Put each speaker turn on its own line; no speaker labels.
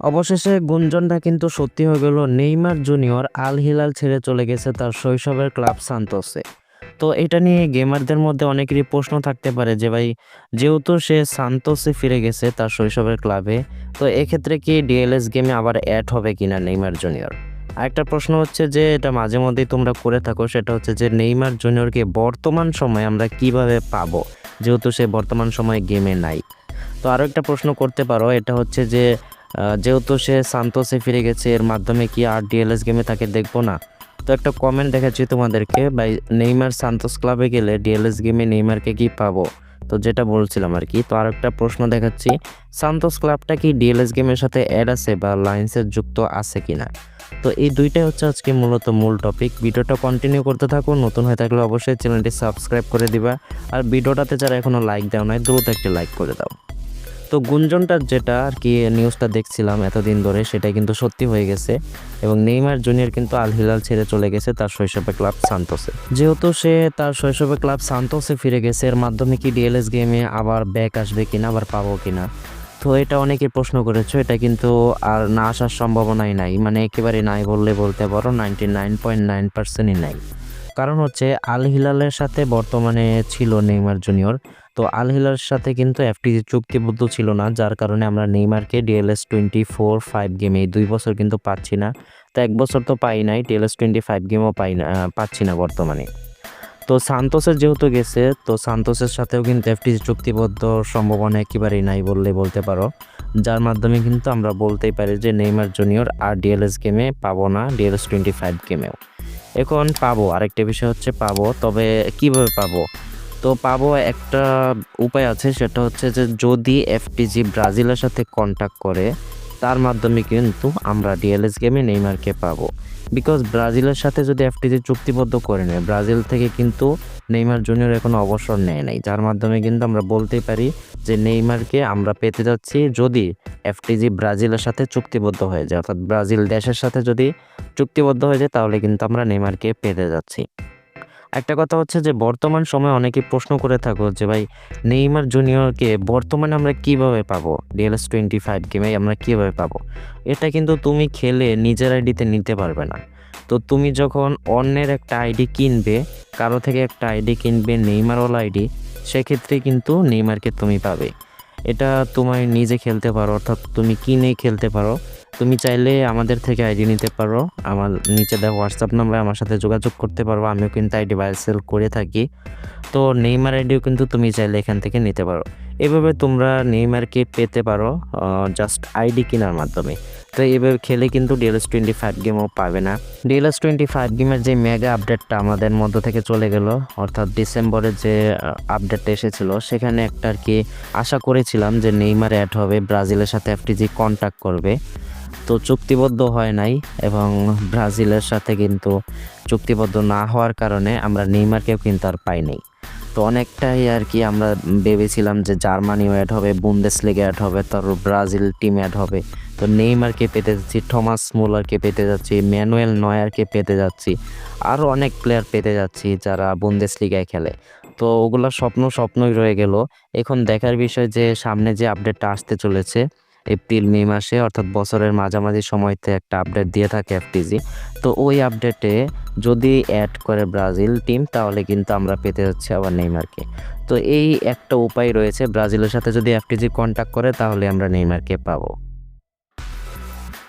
অবশেষে গুঞ্জনটা কিন্তু সত্যি হয়ে গেল নেইমার জুনিয়র আল হিলাল ছেড়ে চলে গেছে তার শৈশবের ক্লাব সান্তোসে। তো এটা নিয়ে গেমারদের মধ্যে অনেকেরই প্রশ্ন থাকতে পারে যে ভাই, যেহেতু সে সান্তোসে ফিরে গেছে তার শৈশবের ক্লাবে, তো এক্ষেত্রে কি ডিএলএস গেমে আবার অ্যাড হবে কিনা নেইমার জুনিয়র? আরেকটা প্রশ্ন হচ্ছে যে, এটা মাঝে মধ্যেই তোমরা করে থাকো, সেটা হচ্ছে যে নেইমার জুনিয়রকে বর্তমান সময়ে আমরা কীভাবে পাবো, যেহেতু সে বর্তমান সময়ে গেমে নাই। তো আরও একটা প্রশ্ন করতে পারো, এটা হচ্ছে যে যেহেতু সে সান্তোসে ফিরে গেছে, এর মাধ্যমে কি আর ডিএলএস গেমে তাকে দেখব না? তো একটা কমেন্ট দেখাচ্ছি তোমাদেরকে বাই নেইমার সান্তোস ক্লাবে গেলে ডিএলএস গেমে নেইমারকে কি পাবো? তো যেটা বলছিলাম আর কি, তো আর একটা প্রশ্ন দেখাচ্ছি, সান্তোস ক্লাবটা কি ডিএলএস গেমের সাথে অ্যাড আছে বা লাইন্সের যুক্ত আছে কিনা? তো এই দুইটাই হচ্ছে আজকে মূলত মূল টপিক ভিডিওটা কন্টিনিউ করতে থাকো, নতুন হয়ে থাকলে অবশ্যই চ্যানেলটি সাবস্ক্রাইব করে দিবা, আর ভিডিওটাতে যারা এখনও লাইক দেওয়া নয় দ্রুত একটি লাইক করে দাও। তো গুঞ্জনটা যেটা আর কি নিউজটা দেখছিলাম এতদিন ধরে সেটা কিন্তু সত্যি হয়ে গেছে। এবং নেইমার জুনিয়র কিন্তু আল হিলাল ছেড়ে চলে গেছে তার শৈশবে ক্লাব সান্তোসে। যেহেতু সে তার শৈশবে ক্লাব সান্তোসে ফিরে গেছে, এর মাধ্যমে কি ডিএলএস গেমে আবার ব্যাক আসবে কিনা আবার পাবো কিনা? তো এটা অনেকে প্রশ্ন করেছ, এটা কিন্তু আর না আসার সম্ভাবনাই নাই। মানে একেবারে নাই বললে বলতে পারো নাইনটি নাইন পয়েন্ট নাইন পার্সেন্টই নাই। কারণ হচ্ছে আল হিলালের সাথে বর্তমানে ছিল নেইমার জুনিয়র। তো আল হিলালের সাথে কিন্তু এফটিজি চুক্তিবদ্ধ ছিল না, যার কারণে আমরা নেইমারকে ডিএলএস টোয়েন্টি ফোর, ফাইভ গেমে দুই বছর কিন্তু পাচ্ছি না। তো এক বছর তো পাই নাই ডিএলএস টোয়েন্টি ফাইভ গেমও পাই না পাচ্ছি না বর্তমানে। তো সান্তোসের যেহেতু গেছে, তো সান্তোসের সাথেও কিন্তু এফটিজি চুক্তিবদ্ধ সম্ভাবনা একেবারেই নাই বললে বলতে পারো। যার মাধ্যমে কিন্তু আমরা বলতেই পারি যে নেইমার জুনিয়র আর ডিএলএস গেমে পাবো না ডিএলএস টোয়েন্টি ফাইভ গেমেও। এখন পাবো। আরেকটা বিষয় হচ্ছে পাবো, তবে কীভাবে পাবো? তো পাবো একটা উপায় আছে, সেটা হচ্ছে যে যদি এফটিজি ব্রাজিলের সাথে কন্ট্যাক্ট করে, তার মাধ্যমে কিন্তু আমরা ডিএলএস গেমে নেইমারকে পাবো। বিকজ ব্রাজিলের সাথে যদি এফটিজি চুক্তিবদ্ধ করে নেয়, ব্রাজিল থেকে কিন্তু নেইমার জুনিয়র এখনও অবসর নেয় নাই, যার মাধ্যমে কিন্তু আমরা বলতেই পারি যে নেইমারকে আমরা পেতে যাচ্ছি যদি এফটিজি ব্রাজিলের সাথে চুক্তিবদ্ধ হয়ে যায়। অর্থাৎ ব্রাজিল দেশের সাথে যদি চুক্তিবদ্ধ হয়ে যায়, তাহলে কিন্তু আমরা নেইমারকে পেতে যাচ্ছি। একটা কথা হচ্ছে যে বর্তমান সময়ে অনেকে প্রশ্ন করে থাকো যে ভাই, নেইমার জুনিয়রকে বর্তমানে আমরা কীভাবে পাবো? ডিএলএস টোয়েন্টি ফাইভ গেমে আমরা কীভাবে পাবো? এটা কিন্তু তুমি খেলে নিজের আইডিতে নিতে পারবে না। তো তুমি যখন অন্যের একটা আইডি কিনবে, কারও থেকে একটা আইডি কিনবে, নেইমারওয়ালা আইডি, সেক্ষেত্রে কিন্তু নেইমারকে তুমি পাবে। এটা তোমার নিজে খেলতে পারো, অর্থাৎ তুমি কিনে খেলতে পারো। তুমি চাইলে আমাদের থেকে আইডি নিতে পারো, আমার নিচে দেওয়া হোয়াটসঅ্যাপ নাম্বারে আমার সাথে যোগাযোগ করতে পারব আমিও কিন্তু আইডি বাই সেল করে থাকি। তো নেইমার আইডিও কিন্তু তুমি চাইলে এখান থেকে নিতে পারো। এভাবে তোমরা নেইমারকে পেতে পারো জাস্ট আইডি কেনার মাধ্যমে। তো এভাবে খেলে কিন্তু ডিএলএস টোয়েন্টি ফাইভ গেমও পাবে না। ডিএলএস টোয়েন্টি ফাইভ গেমের যে মেগা আপডেটটা আমাদের মধ্য থেকে চলে গেল, অর্থাৎ ডিসেম্বরে যে আপডেটটা এসেছিল, সেখানে একটা আর কি আশা করেছিলাম যে নেইমার অ্যাড হবে, ব্রাজিলের সাথে এফটিজি কন্ট্যাক্ট করবে। তো চুক্তিবদ্ধ হয় নাই এবং ব্রাজিলের সাথে কিন্তু চুক্তিবদ্ধ না হওয়ার কারণে আমরা নেইমারকেও কিন্তু আর পাই নাই তো অনেকটাই আর কি আমরা ভেবেছিলাম যে জার্মানিও অ্যাড হবে বুন্দেস লিগে অ্যাড হবে, তার ব্রাজিল টিম অ্যাড হবে। তো নেইমারকে পেতে যাচ্ছি থমাস মুলারকে পেতে যাচ্ছি ম্যানুয়েল নয়ারকে পেতে যাচ্ছি আরও অনেক প্লেয়ার পেতে যাচ্ছি যারা বুন্দেস লিগায় খেলে। তো ওগুলো স্বপ্ন স্বপ্নই রয়ে গেল। এখন দেখার বিষয় যে সামনে যে আপডেটটা আসতে চলেছে এপ্রিল, মে মাসে, অর্থাৎ বছরের মাঝামাঝি সময়তে একটা আপডেট দিয়ে থাকে এফটিজি তো ওই আপডেটে যদি অ্যাড করে ব্রাজিল টিম তাহলে কিন্তু আমরা পেতে যাচ্ছি আবার নেইমারকে। তো এই একটা উপায় রয়েছে, ব্রাজিলের সাথে যদি এফটিজি কন্ট্যাক্ট করে, তাহলে আমরা নেইমারকে পাবো।